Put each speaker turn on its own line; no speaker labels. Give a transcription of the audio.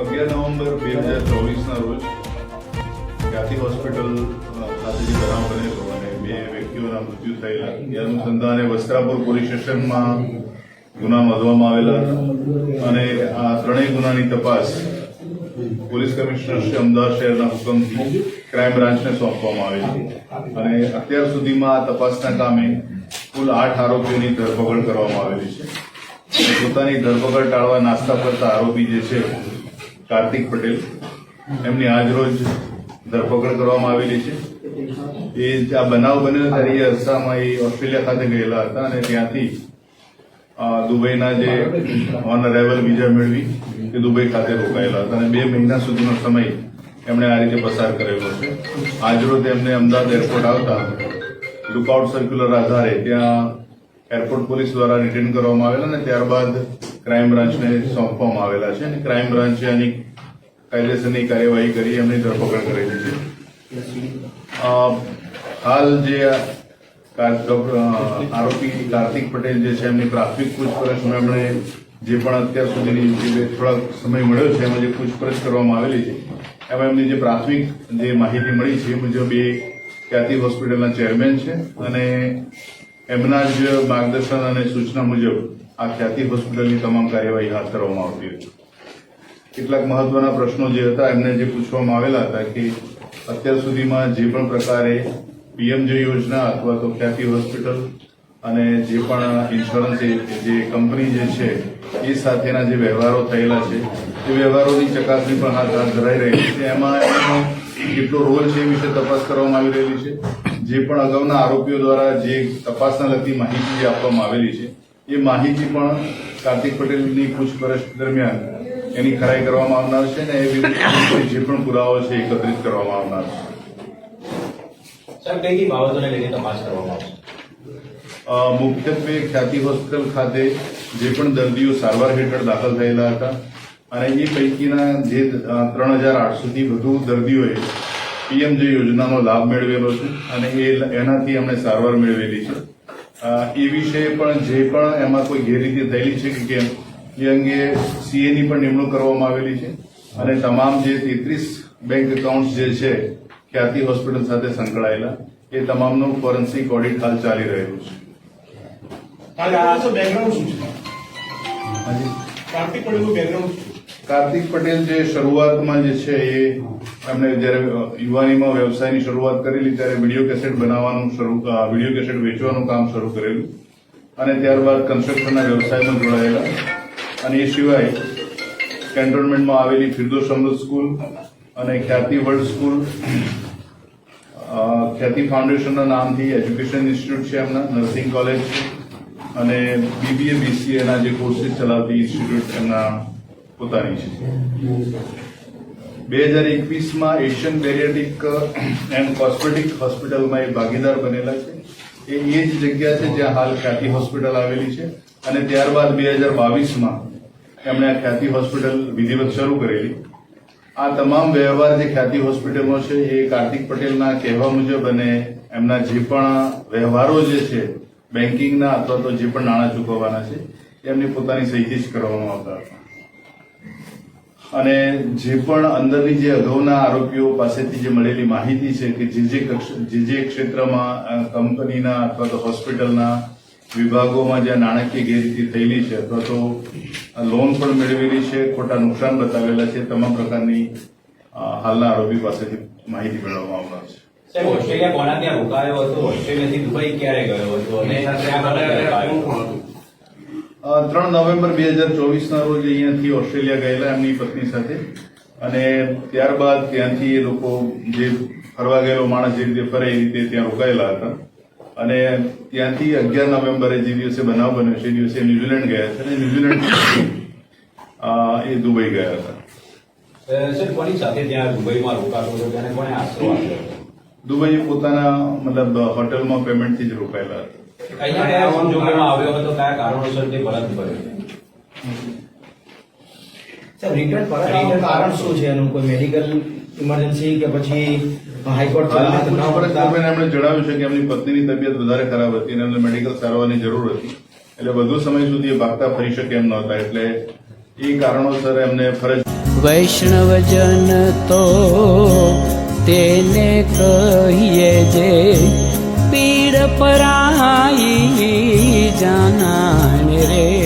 અગિયાર નવેમ્બર બે હજાર ચોવીસના રોજ ખ્યાતિ હોસ્પિટલ ખાતે જે બનાવ બનેલો અને બે વ્યક્તિઓના મૃત્યુ થયેલા. એ અનુસંધાને વસ્ત્રાપુર પોલીસ સ્ટેશનમાં ગુના નોંધવામાં આવેલા. અને આ ત્રણેય ગુનાની તપાસ પોલીસ કમિશનર શ્રી અમદાવાદ શહેરના હુકમથી ક્રાઇમ બ્રાન્ચને સોંપવામાં આવેલી અને અત્યાર સુધીમાં આ તપાસના કામે કુલ આઠ આરોપીઓની ધરપકડ કરવામાં આવેલી છે. પોતાની ધરપકડ ટાળવા નાસ્તા કરતા આરોપી જે છે, કાર્તિક પટેલ, એમની આજરોજ ધરપકડ કરવામાં આવેલી છે. એ આ બનાવ બન્યો ત્યારે એ અરસામાં એ ઓસ્ટ્રેલિયા ખાતે ગયેલા હતા અને ત્યાંથી દુબઈના જે ઓન અરાઇવલ વિઝા મેળવી, એ દુબઈ ખાતે રોકાયેલા હતા અને બે મહિના સુધીનો સમય એમણે આ રીતે પસાર કરેલો છે. આજરોજ એમને અમદાવાદ એરપોર્ટ આવતા લુકઆઉટ સર્ક્યુલર આધારે ત્યાં એરપોર્ટ પોલીસ દ્વારા રિટેન કરવામાં આવેલા અને ત્યારબાદ ક્રાઇમ બ્રાન્ચને સોંપવામાં આવેલા છે અને ક્રાઇમ બ્રાન્ચે આની કાયદેસરની કાર્યવાહી કરી, એમની ધરપકડ કરેલી છે. હાલ જે આરોપી કાર્તિક પટેલ જે છે, એમની પ્રાથમિક પૂછપરછમાં એમણે જે પણ અત્યાર સુધીની જે થોડાક સમય મળ્યો છે, એમાં જે પૂછપરછ કરવામાં આવેલી છે, એમાં એમની જે પ્રાથમિક જે માહિતી મળી છે, એ મુજબ એ ખ્યાતિ હોસ્પિટલના ચેરમેન છે અને એમના જ માર્ગદર્શન અને સૂચના મુજબ આ ખ્યાતિ હોસ્પિટલની તમામ કાર્યવાહી હાથ ધરવામાં આવતી હતી. કેટલાક મહત્વના પ્રશ્નો જે હતા, એમને જે પૂછવામાં આવેલા હતા કે અત્યાર સુધીમાં જે પણ પ્રકારે પીએમજે યોજના અથવા તો ખ્યાતિ હોસ્પિટલ અને જે પણ ઇન્સ્યોરન્સ જે કંપની જે છે, એ સાથેના જે વ્યવહારો થયેલા છે, એ વ્યવહારોની ચકાસણી પણ હાથ ધરાઈ રહી છે. એમાં કેટલો રોલ છે એ વિશે તપાસ કરવામાં આવી રહેલી છે. જે પણ અગાઉના આરોપીઓ દ્વારા જે તપાસના લગતી માહિતી જે આપવામાં આવેલી છે એ માહિતી પણ કાર્તિક પટેલની પૂછપરછ દરમિયાન એની ખરાઈ કરવામાં આવનાર છે ને એ જે પણ પુરાવો છે એકત્રિત કરવામાં આવનાર છે.
સાહેબ કઈ કઈ બાબતોને લઈને તપાસ કરવામાં આવશે?
મુખ્યત્વે ખ્યાતિ હોસ્પિટલ ખાતે જે પણ દર્દીઓ સારવાર હેઠળ દાખલ થયેલા હતા અને એ પૈકીના જે ત્રણ હજાર આઠસોથી વધુ દર્દીઓએ પીએમજે યોજનાનો લાભ મેળવેલો છે અને એ એનાથી અમને સારવાર મેળવેલી છે એ વિશે પણ જે પણ એમાં કોઈ ગેરરીતિ થયેલી છે કે કેમ એ અંગે સીએની પણ નિમણૂક કરવામાં આવેલી છે અને તમામ જે તેત્રીસ બેંક એકાઉન્ટ જે છે ખ્યાતિ હોસ્પિટલ સાથે સંકળાયેલા એ તમામનું ફોરેન્સિક ઓડિટ હાલ ચાલી રહ્યું છે
બેકગ્રાઉન્ડ શું છે
હાજી.
કાર્તિક પટેલનું બેકગ્રાઉન્ડ?
કાર્તિક પટેલ જે શરૂઆતમાં જે છે એ એમણે જ્યારે યુવાનીમાં વ્યવસાયની શરૂઆત કરેલી, ત્યારે વીડિયો કેસેટ બનાવવાનું શરૂ વીડિયો કેસેટ વેચવાનું કામ શરૂ કરેલું. અને ત્યારબાદ કન્સ્ટ્રક્શનના વ્યવસાયમાં જોડાયેલા. અને એ સિવાય કેન્ટોનમેન્ટમાં આવેલી ફિરદોસ અમૃત સ્કૂલ અને ખ્યાતિ વર્લ્ડ સ્કૂલ ખ્યાતિ ફાઉન્ડેશનના નામથી એજ્યુકેશન ઇન્સ્ટિટ્યૂટ છે એમના, નર્સિંગ કોલેજ અને બીબીએ બીસીએના જે કોર્સિસ ચલાવતી ઇન્સ્ટિટ્યૂટ એમના પોતાની છે. બે હજાર એકવીસમાં એશિયન બેરિયાટિક એન્ડ કોસ્મેટિક હોસ્પિટલમાં એ ભાગીદાર બનેલા છે. એ એ જ જગ્યા છે જ્યાં હાલ ખ્યાતિ હોસ્પિટલ આવેલી છે અને ત્યારબાદ બે હજાર બાવીસમાં એમણે આ ખ્યાતિ હોસ્પિટલ વિધિવત શરૂ કરેલી. આ તમામ વ્યવહાર જે ખ્યાતિ હોસ્પિટલનો છે એ કાર્તિક પટેલના કહેવા મુજબ અને એમના જે પણ વ્યવહારો જે છે બેન્કિંગના અથવા તો જે પણ નાણાં ચૂકવવાના છે, એમની પોતાની સહીથી જ કરવામાં આવતા હતા. અને જે પણ અંદરની જે અગાઉના આરોપીઓ પાસેથી જે મળેલી માહિતી છે કે જે જે જે જે ક્ષેત્રમાં કંપનીના અથવા તો હોસ્પિટલના વિભાગોમાં જ્યાં નાણાકીય ગેરરીતિ થયેલી છે અથવા તો લોન પણ મેળવેલી છે ખોટા નુકસાન બતાવેલા છે તમામ પ્રકારની હાલના આરોપી પાસેથી માહિતી મેળવવામાં આવનાર છે.
સાહેબ ઓસ્ટ્રેલિયા કોના ત્યાં રોકાયો હતો. ઓસ્ટ્રેલિયાથી દુબઈ ક્યારે ગયો હતો? અને ત્યાં કોના ત્યાં રોકાયો હતો?
અ, ત્રણ નવેમ્બર બે હજાર ચોવીસના રોજ અહીંયાથી ઓસ્ટ્રેલિયા ગયેલા એમની પત્ની સાથે. અને ત્યારબાદ ત્યાંથી એ લોકો જે ફરવા ગયેલો માણસ જે રીતે ફરે એ રીતે ત્યાં રોકાયેલા હતા. અને ત્યાંથી અગિયાર નવેમ્બરે જે દિવસે બનાવ બન્યો છે એ દિવસે ન્યુઝીલેન્ડ ગયા હતા. અને ન્યુઝીલેન્ડ એ દુબઈ ગયા હતા.
અ, કોની સાથે ત્યાં દુબઈમાં રોકાતો હતો? તેને કોને આશરો
દુબઈ પોતાના મતલબ હોટલમાં પેમેન્ટથી જ રોકાયેલા હતા.
કયા સંજોગોમાં આવ્યો હતો કયા કારણોસર તે પરત
કર્યો રિટર્ન પરત કારણ શું છે? એનું કોઈ મેડિકલ ઇમરજન્સી કે પછી હાઈકોર્ટ
દરમિયાન એમણે જણાવ્યું છે કે એમની પત્નીની તબિયત વધારે ખરાબ હતી અને એમને મેડિકલ સારવારની જરૂર હતી. એટલે વધુ સમય સુધી એ ભાગતા ફરી શકે એમ નહોતા. એટલે એ કારણોસર એમને ફરજ
વૈષ્ણવજન તો તેને કહીએ જે પીડ પરાઈ જાનાને રે.